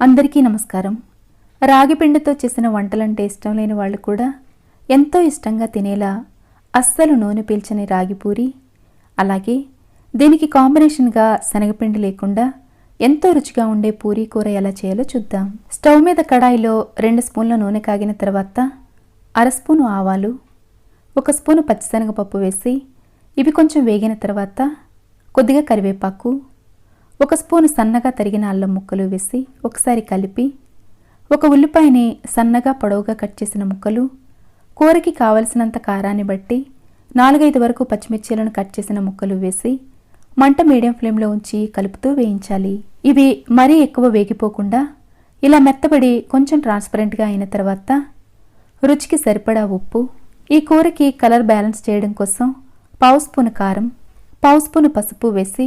అందరికీ నమస్కారం. రాగిపిండితో చేసిన వంటలంటే ఇష్టం లేని వాళ్ళు కూడా ఎంతో ఇష్టంగా తినేలా అస్సలు నూనె పీల్చని రాగిపూరి అలాగే దీనికి కాంబినేషన్గా శనగపిండి లేకుండా ఎంతో రుచిగా ఉండే పూరీ కూర ఎలా చేయాలో చూద్దాం. స్టవ్ మీద కడాయిలో రెండు స్పూన్ల నూనె కాగిన తర్వాత అర స్పూను ఆవాలు ఒక స్పూను పచ్చిశనగపప్పు వేసి ఇవి కొంచెం వేగిన తర్వాత కొద్దిగా కరివేపాకు ఒక స్పూను సన్నగా తరిగిన అల్లం ముక్కలు వేసి ఒకసారి కలిపి ఒక ఉల్లిపాయని సన్నగా పొడవుగా కట్ చేసిన ముక్కలు కూరకి కావలసినంత కారాన్ని బట్టి నాలుగైదు వరకు పచ్చిమిర్చీలను కట్ చేసిన ముక్కలు వేసి మంట మీడియం ఫ్లేమ్లో ఉంచి కలుపుతూ వేయించాలి. ఇవి మరీ ఎక్కువ వేగిపోకుండా ఇలా మెత్తబడి కొంచెం ట్రాన్స్పరెంట్గా అయిన తర్వాత రుచికి సరిపడా ఉప్పు ఈ కూరకి కలర్ బ్యాలెన్స్ చేయడం కోసం పావు స్పూను కారం పావు స్పూను పసుపు వేసి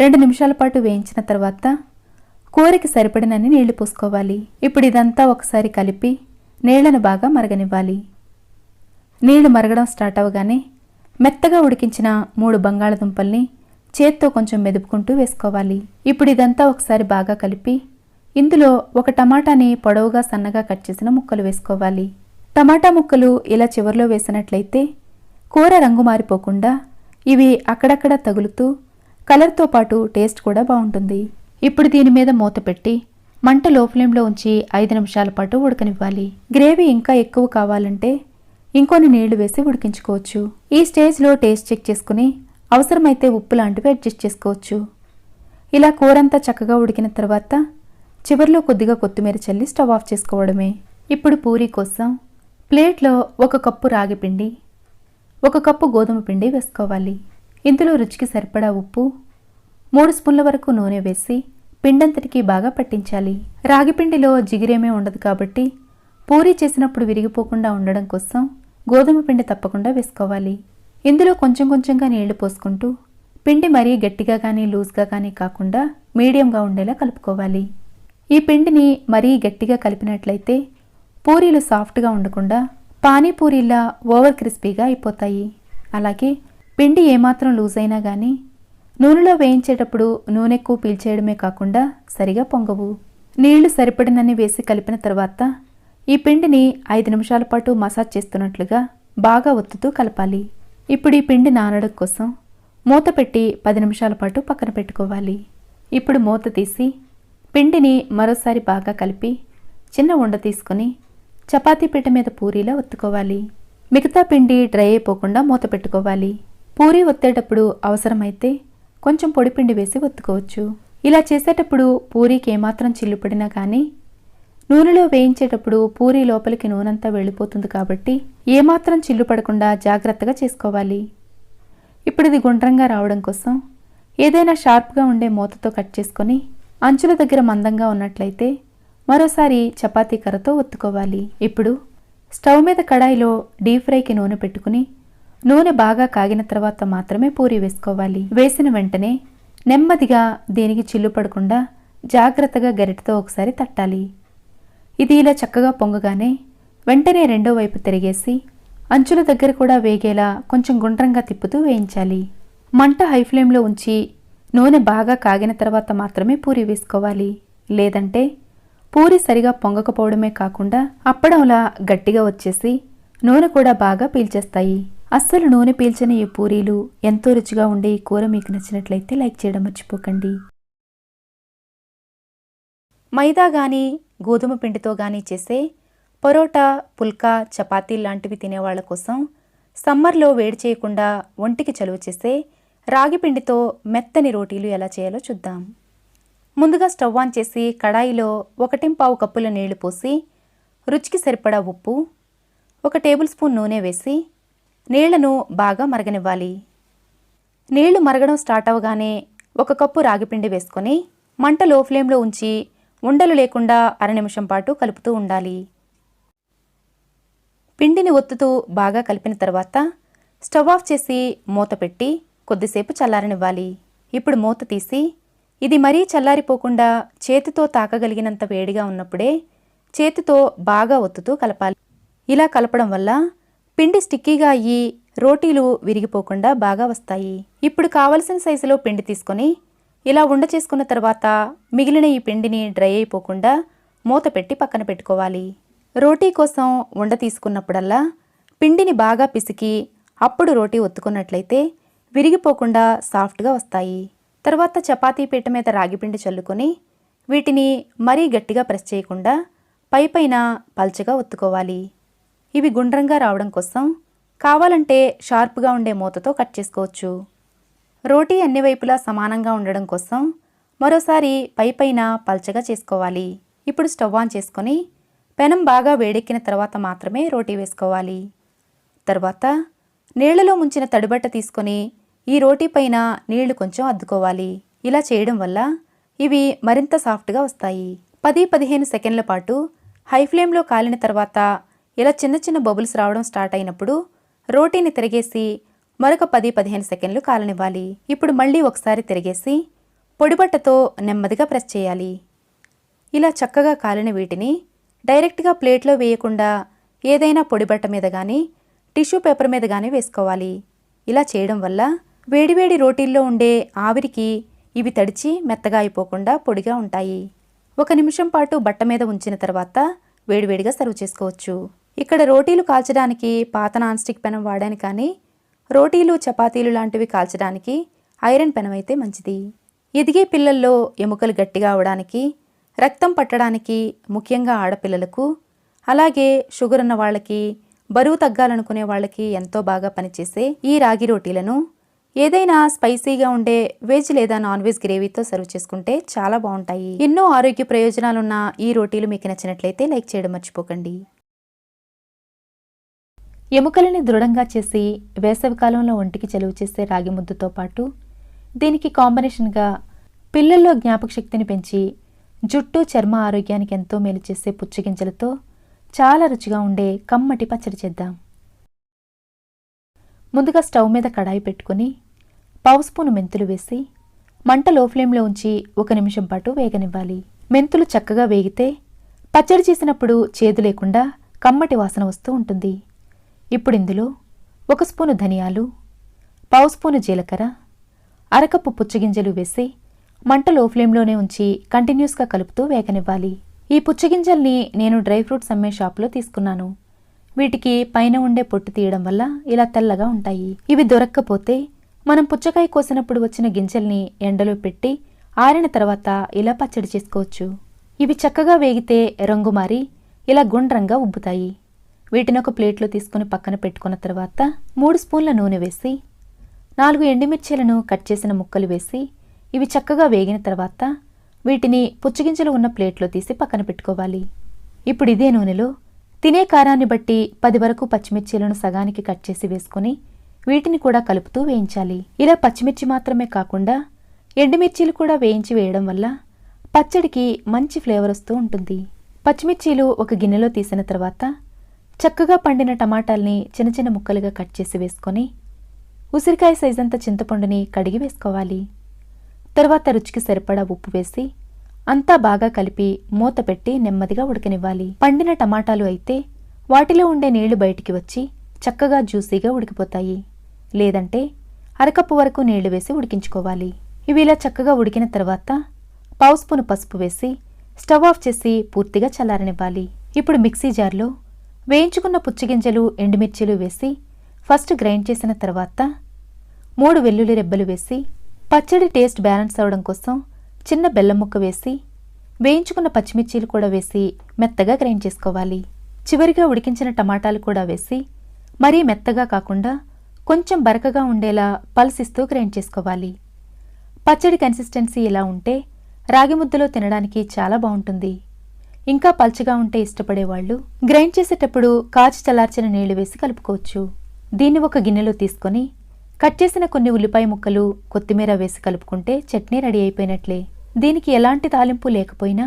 రెండు నిమిషాల పాటు వేయించిన తర్వాత కూరకి సరిపడినన్ని నీళ్ళు పోసుకోవాలి. ఇప్పుడు ఇదంతా ఒకసారి కలిపి నీళ్ళను బాగా మరగనివ్వాలి. నీళ్ళు మరగడం స్టార్ట్ అవగానే మెత్తగా ఉడికించిన మూడు బంగాళదుంపల్ని చేత్తో కొంచెం మెదుపుకుంటూ వేసుకోవాలి. ఇప్పుడు ఇదంతా ఒకసారి బాగా కలిపి ఇందులో ఒక టమాటాని పొడవుగా సన్నగా కట్ చేసిన ముక్కలు వేసుకోవాలి. టమాటా ముక్కలు ఇలా చివర్లో వేసినట్లయితే కూర రంగు మారిపోకుండా ఇవి అక్కడక్కడ తగులుతూ కలర్తో పాటు టేస్ట్ కూడా బాగుంటుంది. ఇప్పుడు దీని మీద మూత పెట్టి మంట లో ఫ్లేమ్లో ఉంచి ఐదు నిమిషాల పాటు ఉడకనివ్వాలి. గ్రేవీ ఇంకా ఎక్కువ కావాలంటే ఇంకొన్ని నీళ్ళు వేసి ఉడికించుకోవచ్చు. ఈ స్టేజ్లో టేస్ట్ చెక్ చేసుకుని అవసరమైతే ఉప్పు లాంటివి అడ్జస్ట్ చేసుకోవచ్చు. ఇలా కూరంతా చక్కగా ఉడికిన తర్వాత చివర్లో కొద్దిగా కొత్తిమీర చల్లి స్టవ్ ఆఫ్ చేసుకోవడమే. ఇప్పుడు పూరీ కోసం ప్లేట్లో ఒక కప్పు రాగి పిండి ఒక కప్పు గోధుమ పిండి వేసుకోవాలి. ఇందులో రుచికి సరిపడా ఉప్పు మూడు స్పూన్ల వరకు నూనె వేసి పిండంతటికి బాగా పట్టించాలి. రాగిపిండిలో జిగిరేమే జిగిరేమీ ఉండదు కాబట్టి పూరీ చేసినప్పుడు విరిగిపోకుండా ఉండడం కోసం గోధుమ పిండి తప్పకుండా వేసుకోవాలి. ఇందులో కొంచెం కొంచెంగా నీళ్ళు పోసుకుంటూ పిండి మరీ గట్టిగా కానీ లూజ్గా కానీ కాకుండా మీడియంగా ఉండేలా కలుపుకోవాలి. ఈ పిండిని మరీ గట్టిగా కలిపినట్లయితే పూరీలు సాఫ్ట్గా ఉండకుండా పానీపూరీలా ఓవర్ క్రిస్పీగా అయిపోతాయి. అలాగే పిండి ఏమాత్రం లూజ్ అయినా కానీ నూనెలో వేయించేటప్పుడు నూనె ఎక్కువ పీల్చేయడమే కాకుండా సరిగా పొంగవు. నీళ్ళు సరిపడినన్ని వేసి కలిపిన తర్వాత ఈ పిండిని ఐదు నిమిషాల పాటు మసాజ్ చేస్తున్నట్లుగా బాగా ఒత్తుతూ కలపాలి. ఇప్పుడు ఈ పిండి నానడం కోసం మూత పెట్టి పది నిమిషాల పాటు పక్కన పెట్టుకోవాలి. ఇప్పుడు మూత తీసి పిండిని మరోసారి బాగా కలిపి చిన్న ఉండ తీసుకొని చపాతీ పీట మీద పూరీలా ఒత్తుకోవాలి. మిగతా పిండి డ్రై అయిపోకుండా మూత పెట్టుకోవాలి. పూరి ఒత్తేటప్పుడు అవసరమైతే కొంచెం పొడిపిండి వేసి ఒత్తుకోవచ్చు. ఇలా చేసేటప్పుడు పూరీకి ఏమాత్రం చిల్లుపడినా కానీ నూనెలో వేయించేటప్పుడు పూరీ లోపలికి నూనెంతా వెళ్ళిపోతుంది కాబట్టి ఏమాత్రం చిల్లు పడకుండా జాగ్రత్తగా చేసుకోవాలి. ఇప్పుడు ఇది గుండ్రంగా రావడం కోసం ఏదైనా షార్ప్గా ఉండే మూతతో కట్ చేసుకొని అంచుల దగ్గర మందంగా ఉన్నట్లయితే మరోసారి చపాతీ కర్రతో ఒత్తుకోవాలి. ఇప్పుడు స్టవ్ మీద కడాయిలో డీప్ ఫ్రైకి నూనె పెట్టుకుని నూనె బాగా కాగిన తర్వాత మాత్రమే పూరి వేసుకోవాలి. వేసిన వెంటనే నెమ్మదిగా దీనికి చిల్లు పడకుండా జాగ్రత్తగా గరిటతో ఒకసారి తట్టాలి. ఇది ఇలా చక్కగా పొంగగానే వెంటనే రెండో వైపు తిరిగేసి అంచుల దగ్గర కూడా వేగేలా కొంచెం గుండ్రంగా తిప్పుతూ వేయించాలి. మంట హై ఫ్లేమ్లో ఉంచి నూనె బాగా కాగిన తర్వాత మాత్రమే పూరి వేసుకోవాలి. లేదంటే పూరి సరిగా పొంగకపోవడమే కాకుండా అప్పడంలా గట్టిగా వచ్చేసి నూనె కూడా బాగా పీల్చేస్తాయి. అస్సలు నూనె పీల్చని ఈ పూరీలు ఎంతో రుచిగా ఉండే ఈ కూర మీకు నచ్చినట్లయితే లైక్ చేయడం మర్చిపోకండి. మైదా కానీ గోధుమ పిండితో కానీ చేసే పరోటా పుల్కా చపాతీ లాంటివి తినేవాళ్ళ కోసం సమ్మర్లో వేడి చేయకుండా ఒంటికి చలువ చేసే రాగి పిండితో మెత్తని రోటీలు ఎలా చేయాలో చూద్దాం. ముందుగా స్టవ్ ఆన్ చేసి కడాయిలో ఒకటింపావు కప్పుల నీళ్ళు పోసి రుచికి సరిపడా ఉప్పు ఒక టేబుల్ స్పూన్ నూనె వేసి నీళ్ళను బాగా మరగనివ్వాలి. నీళ్ళు మరగడం స్టార్ట్ అవగానే ఒక కప్పు రాగిపిండి వేసుకొని మంట లో ఫ్లేమ్లో ఉంచి ఉండలు లేకుండా అర నిమిషం పాటు కలుపుతూ ఉండాలి. పిండిని ఒత్తుతూ బాగా కలిపిన తర్వాత స్టవ్ ఆఫ్ చేసి మూత పెట్టి కొద్దిసేపు చల్లారనివ్వాలి. ఇప్పుడు మూత తీసి ఇది మరీ చల్లారిపోకుండా చేతితో తాకగలిగినంత వేడిగా ఉన్నప్పుడే చేతితో బాగా ఒత్తుతూ కలపాలి. ఇలా కలపడం వల్ల పిండి స్టిక్కీగా అయ్యి రోటీలు విరిగిపోకుండా బాగా వస్తాయి. ఇప్పుడు కావలసిన సైజులో పిండి తీసుకొని ఇలా ఉండ చేసుకున్న తర్వాత మిగిలిన ఈ పిండిని డ్రై అయిపోకుండా మూత పెట్టి పక్కన పెట్టుకోవాలి. రోటీ కోసం ఉండ తీసుకున్నప్పుడల్లా పిండిని బాగా పిసికి అప్పుడు రోటీ ఒత్తుకున్నట్లయితే విరిగిపోకుండా సాఫ్ట్గా వస్తాయి. తర్వాత చపాతీ పీట మీద రాగిపిండి చల్లుకొని వీటిని మరీ గట్టిగా ప్రెస్ చేయకుండా పైపైన పల్చగా ఒత్తుకోవాలి. ఇవి గుండ్రంగా రావడం కోసం కావాలంటే షార్ప్గా ఉండే మూతతో కట్ చేసుకోవచ్చు. రోటీ అన్ని వైపులా సమానంగా ఉండడం కోసం మరోసారి పైపైన పల్చగా చేసుకోవాలి. ఇప్పుడు స్టవ్ ఆన్ చేసుకొని పెనం బాగా వేడెక్కిన తర్వాత మాత్రమే రోటీ వేసుకోవాలి. తర్వాత నీళ్ళలో ముంచిన తడిబట్ట తీసుకొని ఈ రోటీ పైన నీళ్ళు కొంచెం అద్దుకోవాలి. ఇలా చేయడం వల్ల ఇవి మరింత సాఫ్ట్గా వస్తాయి. పది పదిహేను సెకండ్ల పాటు హై ఫ్లేమ్లో కాలిన తర్వాత ఇలా చిన్న చిన్న బబుల్స్ రావడం స్టార్ట్ అయినప్పుడు రోటీని తిరిగేసి మరొక పది పదిహేను సెకండ్లు కాలనివ్వాలి. ఇప్పుడు మళ్ళీ ఒకసారి తిరిగేసి పొడిబట్టతో నెమ్మదిగా ప్రెస్ చేయాలి. ఇలా చక్కగా కాలిన వీటిని డైరెక్ట్గా ప్లేట్లో వేయకుండా ఏదైనా పొడిబట్ట మీద కానీ టిష్యూ పేపర్ మీద కానీ వేసుకోవాలి. ఇలా చేయడం వల్ల వేడివేడి రోటీల్లో ఉండే ఆవిరికి ఇవి తడిచి మెత్తగా అయిపోకుండా పొడిగా ఉంటాయి. ఒక నిమిషం పాటు బట్ట మీద ఉంచిన తర్వాత వేడివేడిగా సర్వ్ చేసుకోవచ్చు. ఇక్కడ రోటీలు కాల్చడానికి పాత నాన్ స్టిక్ పెనం వాడాను కానీ రోటీలు చపాతీలు లాంటివి కాల్చడానికి ఐరన్ పెనం అయితే మంచిది. ఎదిగే పిల్లల్లో ఎముకలు గట్టిగా అవడానికి రక్తం పట్టడానికి ముఖ్యంగా ఆడపిల్లలకు అలాగే షుగర్ ఉన్న వాళ్ళకి బరువు తగ్గాలనుకునే వాళ్ళకి ఎంతో బాగా పనిచేసే ఈ రాగి రోటీలను ఏదైనా స్పైసీగా ఉండే వెజ్ లేదా నాన్ వెజ్ గ్రేవీతో సర్వ్ చేసుకుంటే చాలా బాగుంటాయి. ఎన్నో ఆరోగ్య ప్రయోజనాలున్న ఈ రోటీలు మీకు నచ్చినట్లయితే లైక్ చేయడం మర్చిపోకండి. ఎముకలని దృఢంగా చేసి వేసవికాలంలో ఒంటికి చెలువు చేసే రాగి ముద్దతో పాటు దీనికి కాంబినేషన్గా పిల్లల్లో జ్ఞాపక శక్తిని పెంచి జుట్టు చర్మ ఆరోగ్యానికి ఎంతో మేలు చేసే పుచ్చగింజలతో చాలా రుచిగా ఉండే కమ్మటి పచ్చడి చేద్దాం. ముందుగా స్టవ్ మీద కడాయి పెట్టుకుని పావు స్పూను మెంతులు వేసి మంట లో ఫ్లేమ్లో ఉంచి ఒక నిమిషం పాటు వేగనివ్వాలి. మెంతులు చక్కగా వేగితే పచ్చడి చేసినప్పుడు చేదు లేకుండా కమ్మటి వాసన వస్తూ ఉంటుంది. ఇప్పుడు ఇందులో ఒక స్పూను ధనియాలు పావు స్పూను జీలకర్ర అరకప్పు పుచ్చగింజలు వేసి మంట లో ఫ్లేమ్లోనే ఉంచి కంటిన్యూస్గా కలుపుతూ వేగనివ్వాలి. ఈ పుచ్చగింజల్ని నేను డ్రై ఫ్రూట్స్ అమ్మే షాప్లో తీసుకున్నాను. వీటికి పైన ఉండే పొట్టు తీయడం వల్ల ఇలా తెల్లగా ఉంటాయి. ఇవి దొరక్కపోతే మనం పుచ్చకాయ కోసినప్పుడు వచ్చిన గింజల్ని ఎండలో పెట్టి ఆరిన తర్వాత ఇలా పచ్చడి చేసుకోవచ్చు. ఇవి చక్కగా వేగితే రంగు మారి ఇలా గుండ్రంగా ఉబ్బుతాయి. వీటిని ఒక ప్లేట్లో తీసుకుని పక్కన పెట్టుకున్న తర్వాత మూడు స్పూన్ల నూనె వేసి నాలుగు ఎండుమిర్చీలను కట్ చేసిన ముక్కలు వేసి ఇవి చక్కగా వేగిన తర్వాత వీటిని పుచ్చగింజలు ఉన్న ప్లేట్లో తీసి పక్కన పెట్టుకోవాలి. ఇప్పుడు ఇదే నూనెలో తినే కారాన్ని బట్టి పది వరకు పచ్చిమిర్చీలను సగానికి కట్ చేసి వేసుకుని వీటిని కూడా కలుపుతూ వేయించాలి. ఇలా పచ్చిమిర్చి మాత్రమే కాకుండా ఎండుమిర్చీలు కూడా వేయించి వేయడం వల్ల పచ్చడికి మంచి ఫ్లేవర్ వస్తూ ఉంటుంది. పచ్చిమిర్చీలు ఒక గిన్నెలో తీసిన తర్వాత చక్కగా పండిన టమాటాల్ని చిన్న చిన్న ముక్కలుగా కట్ చేసి వేసుకొని ఉసిరికాయ సైజంత చింతపండుని కడిగి వేసుకోవాలి. తర్వాత రుచికి సరిపడా ఉప్పు వేసి అంతా బాగా కలిపి మూత పెట్టి నెమ్మదిగా ఉడకనివ్వాలి. పండిన టమాటాలు అయితే వాటిలో ఉండే నీళ్ళు బయటికి వచ్చి చక్కగా జ్యూసీగా ఉడికిపోతాయి. లేదంటే అరకప్పు వరకు నీళ్ళు వేసి ఉడికించుకోవాలి. ఇవి ఇలా చక్కగా ఉడికిన తర్వాత పావు స్పూను పసుపు వేసి స్టవ్ ఆఫ్ చేసి పూర్తిగా చల్లారనివ్వాలి. ఇప్పుడు మిక్సీ జార్లో వేయించుకున్న పుచ్చిగింజలు ఎండుమిర్చీలు వేసి ఫస్ట్ గ్రైండ్ చేసిన తర్వాత మూడు వెల్లుల్లి రెబ్బలు వేసి పచ్చడి టేస్ట్ బ్యాలెన్స్ అవడం కోసం చిన్న బెల్లం ముక్క వేసి వేయించుకున్న పచ్చిమిర్చీలు కూడా వేసి మెత్తగా గ్రైండ్ చేసుకోవాలి. చివరిగా ఉడికించిన టమాటాలు కూడా వేసి మరీ మెత్తగా కాకుండా కొంచెం బరకగా ఉండేలా పల్సిస్తూ గ్రైండ్ చేసుకోవాలి. పచ్చడి కన్సిస్టెన్సీ ఇలా ఉంటే రాగి ముద్దలో తినడానికి చాలా బాగుంటుంది. ఇంకా పల్చగా ఉంటే ఇష్టపడేవాళ్ళు. గ్రైండ్ చేసేటప్పుడు కాచి చల్లార్చిన నీళ్ళు వేసి కలుపుకోవచ్చు. దీన్ని ఒక గిన్నెలో తీసుకొని కట్ చేసిన కొన్ని ఉల్లిపాయ ముక్కలు కొత్తిమీర వేసి కలుపుకుంటే చట్నీ రెడీ అయిపోయినట్లే. దీనికి ఎలాంటి తాలింపు లేకపోయినా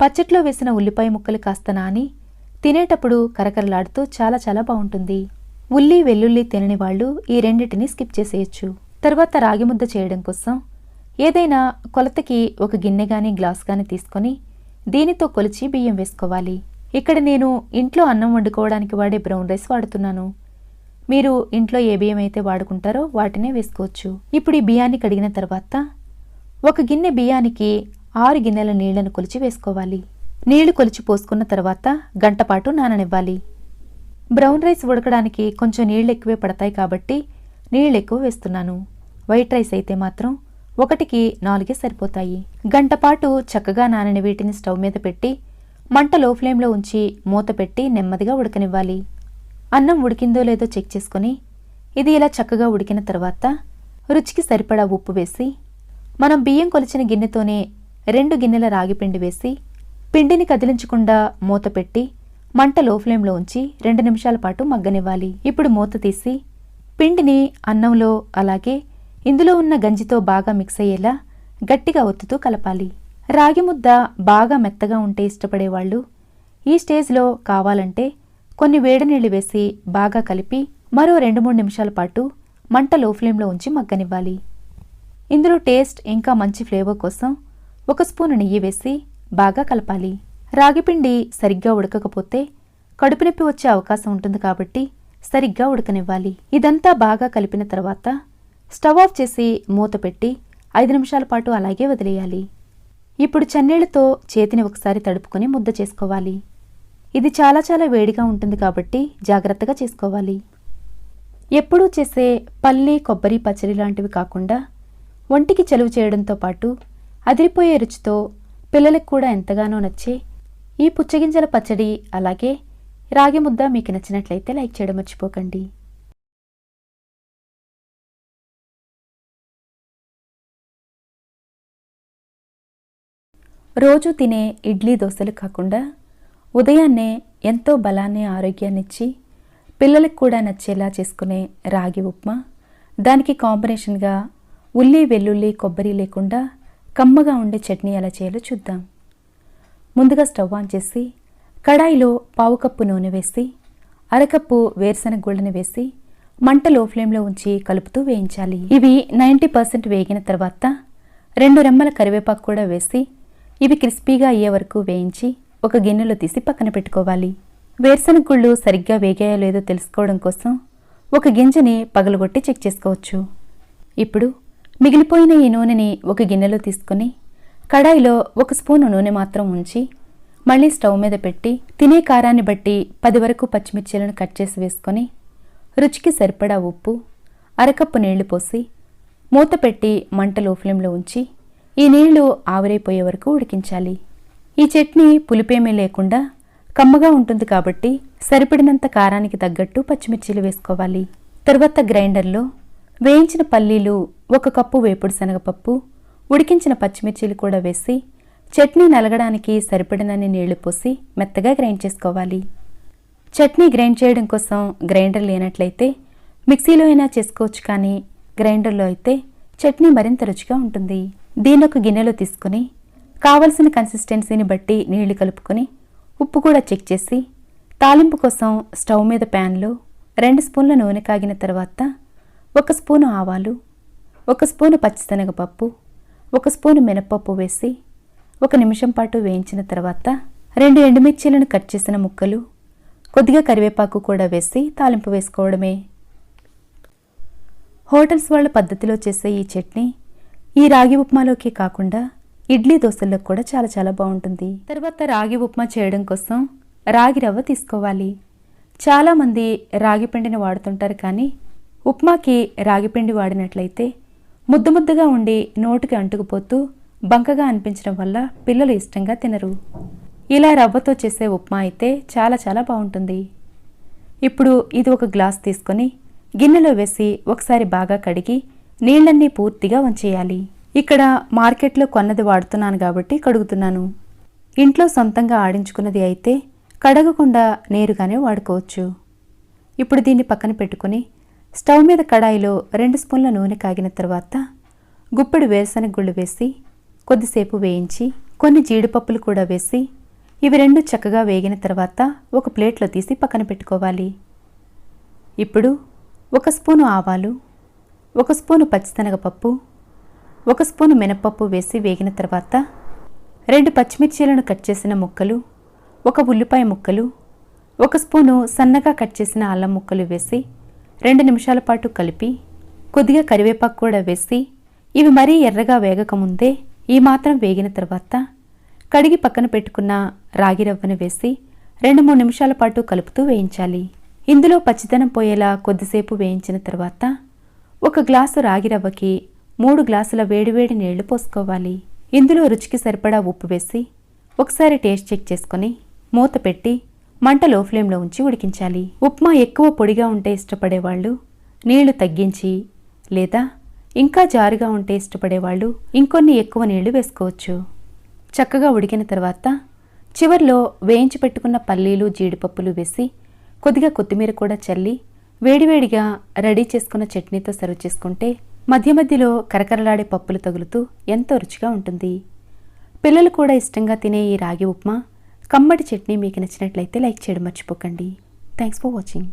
పచ్చట్లో వేసిన ఉల్లిపాయ ముక్కలు కాస్త నాని తినేటప్పుడు కరకరలాడుతూ చాలా చాలా బాగుంటుంది. ఉల్లి వెల్లుల్లి తినని వాళ్ళు ఈ రెండింటిని స్కిప్ చేసేయచ్చు. తర్వాత రాగి ముద్ద చేయడం కోసం ఏదైనా కొలతకి ఒక గిన్నె గాని గ్లాస్ గాని తీసుకొని దీనితో కొలిచి బియ్యం వేసుకోవాలి. ఇక్కడ నేను ఇంట్లో అన్నం వండుకోవడానికి వాడే బ్రౌన్ రైస్ వాడుతున్నాను. మీరు ఇంట్లో ఏ బియ్యం అయితే వాడుకుంటారో వాటినే వేసుకోవచ్చు. ఇప్పుడు ఈ బియ్యాన్ని కడిగిన తర్వాత ఒక గిన్నె బియ్యానికి ఆరు గిన్నెల నీళ్ళను కొలిచి వేసుకోవాలి. నీళ్ళు కొలిచి పోసుకున్న తర్వాత గంటపాటు నాననివ్వాలి. బ్రౌన్ రైస్ ఉడకడానికి కొంచెం నీళ్ళు ఎక్కువే పడతాయి కాబట్టి నీళ్ళు ఎక్కువ వేస్తున్నాను. వైట్ రైస్ అయితే మాత్రం ఒకటికి నాలుగే సరిపోతాయి. గంటపాటు చక్కగా నానని వీటిని స్టవ్ మీద పెట్టి మంట లో ఫ్లేమ్లో ఉంచి మూత పెట్టి నెమ్మదిగా ఉడకనివ్వాలి. అన్నం ఉడికిందో లేదో చెక్ చేసుకొని ఇది ఇలా చక్కగా ఉడికిన తర్వాత రుచికి సరిపడా ఉప్పు వేసి మనం బియ్యం కొలిచిన గిన్నెతోనే రెండు గిన్నెల రాగిపిండి వేసి పిండిని కదిలించకుండా మూత పెట్టి మంట లో ఫ్లేమ్లో ఉంచి రెండు నిమిషాల పాటు మగ్గనివ్వాలి. ఇప్పుడు మూత తీసి పిండిని అన్నంలో అలాగే ఇందులో ఉన్న గంజితో బాగా మిక్స్ అయ్యేలా గట్టిగా ఒత్తుతూ కలపాలి. రాగి ముద్ద బాగా మెత్తగా ఉంటే ఇష్టపడేవాళ్ళు ఈ స్టేజ్లో కావాలంటే కొన్ని వేడి నీళ్ళు వేసి బాగా కలిపి మరో రెండు మూడు నిమిషాల పాటు మంట లో ఫ్లేమ్లో ఉంచి మగ్గనివ్వాలి. ఇందులో టేస్ట్ ఇంకా మంచి ఫ్లేవర్ కోసం ఒక స్పూన్ నెయ్యి వేసి బాగా కలపాలి. రాగిపిండి సరిగ్గా ఉడకకపోతే కడుపు నొప్పి వచ్చే అవకాశం ఉంటుంది కాబట్టి సరిగ్గా ఉడకనివ్వాలి. ఇదంతా బాగా కలిపిన తర్వాత స్టవ్ ఆఫ్ చేసి మూత పెట్టి ఐదు నిమిషాల పాటు అలాగే వదిలేయాలి. ఇప్పుడు చన్నీళ్ళతో చేతిని ఒకసారి తడుపుకొని ముద్ద చేసుకోవాలి. ఇది చాలా చాలా వేడిగా ఉంటుంది కాబట్టి జాగ్రత్తగా చేసుకోవాలి. ఎప్పుడూ చేసే పల్లి కొబ్బరి పచ్చడి లాంటివి కాకుండా ఒంటికి చలువ చేయడంతో పాటు అదిరిపోయే రుచితో పిల్లలకు కూడా ఎంతగానో నచ్చే ఈ పుచ్చగింజల పచ్చడి అలాగే రాగి ముద్ద మీకు నచ్చినట్లయితే లైక్ చేయడం మర్చిపోకండి. రోజు తినే ఇడ్లీ దోశలు కాకుండా ఉదయాన్నే ఎంతో బలాన్ని ఆరోగ్యాన్ని ఇచ్చి పిల్లలకు కూడా నచ్చేలా చేసుకునే రాగి ఉప్మా. దానికి కాంబినేషన్గా ఉల్లి వెల్లుల్లి కొబ్బరి లేకుండా కమ్మగా ఉండే చట్నీ ఎలా చేయాలో చూద్దాం. ముందుగా స్టవ్ ఆన్ చేసి కడాయిలో పావు కప్పు నూనె వేసి అరకప్పు వేరుశనగ గుళ్ళని వేసి మంట లో ఫ్లేమ్లో ఉంచి కలుపుతూ వేయించాలి. ఇవి నైంటీ పర్సెంట్ వేగిన తర్వాత రెండు రెమ్మల కరివేపాకు కూడా వేసి ఇవి క్రిస్పీగా అయ్యే వరకు వేయించి ఒక గిన్నెలో తీసి పక్కన పెట్టుకోవాలి. వేరుశనగ గుళ్ళు సరిగ్గా వేగాయో లేదో తెలుసుకోవడం కోసం ఒక గింజని పగలగొట్టి చెక్ చేసుకోవచ్చు. ఇప్పుడు మిగిలిపోయిన ఈ నూనెని ఒక గిన్నెలో తీసుకుని కడాయిలో ఒక స్పూను నూనె మాత్రం ఉంచి మళ్ళీ స్టవ్ మీద పెట్టి తినే కారాన్ని బట్టి పది వరకు పచ్చిమిర్చీలను కట్ చేసి వేసుకొని రుచికి సరిపడా ఉప్పు అరకప్పు నీళ్ళు పోసి మూత పెట్టి మంట లో ఫ్లేమ్లో ఉంచి ఈ నీళ్ళు ఆవిరైపోయే వరకు ఉడికించాలి. ఈ చట్నీ పులిపేమీ లేకుండా కమ్మగా ఉంటుంది కాబట్టి సరిపడినంత కారానికి తగ్గట్టు పచ్చిమిర్చీలు వేసుకోవాలి. తర్వాత గ్రైండర్లో వేయించిన పల్లీలు ఒక కప్పు వేపుడు శనగపప్పు ఉడికించిన పచ్చిమిర్చీలు కూడా వేసి చట్నీ నలగడానికి సరిపడినన్ని నీళ్ళు పోసి మెత్తగా గ్రైండ్ చేసుకోవాలి. చట్నీ గ్రైండ్ చేయడం కోసం గ్రైండర్ లేనట్లయితే మిక్సీలో అయినా చేసుకోవచ్చు కానీ గ్రైండర్లో అయితే చట్నీ మరింత రుచిగా ఉంటుంది. దీని ఒక గిన్నెలో తీసుకొని కావలసిన కన్సిస్టెన్సీని బట్టి నీళ్ళు కలుపుకొని ఉప్పు కూడా చెక్ చేసి తాలింపు కోసం స్టవ్ మీద ప్యాన్లో రెండు స్పూన్ల నూనె కాగిన తర్వాత ఒక స్పూను ఆవాలు ఒక స్పూను పచ్చిశనగపప్పు ఒక స్పూను మినపప్పు వేసి ఒక నిమిషం పాటు వేయించిన తర్వాత రెండు ఎండుమిర్చీలను కట్ చేసిన ముక్కలు కొద్దిగా కరివేపాకు కూడా వేసి తాలింపు వేసుకోవడమే. హోటల్స్ వాళ్ళ పద్ధతిలో చేసే ఈ చట్నీ ఈ రాగి ఉప్మాలోకి కాకుండా ఇడ్లీ దోశల్లో కూడా చాలా చాలా బాగుంటుంది. తర్వాత రాగి ఉప్మా చేయడం కోసం రాగి రవ్వ తీసుకోవాలి. చాలామంది రాగి పిండిని వాడుతుంటారు కానీ ఉప్మాకి రాగిపిండి వాడినట్లయితే ముద్ద ముద్దగా ఉండి నోటికి అంటుకుపోతూ బంకగా అనిపించడం వల్ల పిల్లలు ఇష్టంగా తినరు. ఇలా రవ్వతో చేసే ఉప్మా అయితే చాలా చాలా బాగుంటుంది. ఇప్పుడు ఇది ఒక గ్లాస్ తీసుకొని గిన్నెలో వేసి ఒకసారి బాగా కడిగి నీళ్ళన్నీ పూర్తిగా వంచేయాలి. ఇక్కడ మార్కెట్లో కొన్నది వాడుతున్నాను కాబట్టి కడుగుతున్నాను. ఇంట్లో సొంతంగా ఆడించుకున్నది అయితే కడగకుండా నేరుగానే వాడుకోవచ్చు. ఇప్పుడు దీన్ని పక్కన పెట్టుకుని స్టవ్ మీద కడాయిలో రెండు స్పూన్ల నూనె కాగిన తర్వాత గుప్పెడు వేరుశనగ గుళ్ళు వేసి కొద్దిసేపు వేయించి కొన్ని జీడిపప్పులు కూడా వేసి ఇవి రెండు చక్కగా వేగిన తర్వాత ఒక ప్లేట్లో తీసి పక్కన పెట్టుకోవాలి. ఇప్పుడు ఒక స్పూను ఆవాలు ఒక స్పూను పచ్చిశనగపప్పు ఒక స్పూను మినపప్పు వేసి వేగిన తర్వాత రెండు పచ్చిమిర్చీలను కట్ చేసిన ముక్కలు ఒక ఉల్లిపాయ ముక్కలు ఒక స్పూను సన్నగా కట్ చేసిన అల్లం ముక్కలు వేసి రెండు నిమిషాల పాటు కలిపి కొద్దిగా కరివేపాకు కూడా వేసి ఇవి మరీ ఎర్రగా వేగకముందే ఈ మాత్రం వేగిన తర్వాత కడిగి పక్కన పెట్టుకున్న రాగి రవ్వను వేసి రెండు మూడు నిమిషాల పాటు కలుపుతూ వేయించాలి. ఇందులో పచ్చిదనం పోయేలా కొద్దిసేపు వేయించిన తర్వాత ఒక గ్లాసు రాగి రవ్వకి మూడు గ్లాసుల వేడివేడి నీళ్ళు పోసుకోవాలి. ఇందులో రుచికి సరిపడా ఉప్పు వేసి ఒకసారి టేస్ట్ చెక్ చేసుకొని మూత పెట్టి మంట లో ఫ్లేమ్లో ఉంచి ఉడికించాలి. ఉప్మా ఎక్కువ పొడిగా ఉంటే ఇష్టపడేవాళ్ళు నీళ్ళు తగ్గించి లేదా ఇంకా జారుగా ఉంటే ఇష్టపడేవాళ్ళు ఇంకొన్ని ఎక్కువ నీళ్ళు వేసుకోవచ్చు. చక్కగా ఉడికిన తర్వాత చివర్లో వేయించి పెట్టుకున్న పల్లీలు జీడిపప్పులు వేసి కొద్దిగా కొత్తిమీర కూడా చల్లి వేడివేడిగా రెడీ చేసుకున్న చట్నీతో సర్వ్ చేసుకుంటే మధ్య మధ్యలో కరకరలాడే పప్పులు తగులుతూ ఎంతో రుచిగా ఉంటుంది. పిల్లలు కూడా ఇష్టంగా తినే ఈ రాగి ఉప్మా కమ్మటి చట్నీ మీకు నచ్చినట్లయితే లైక్ చేయడం మర్చిపోకండి. Thanks for watching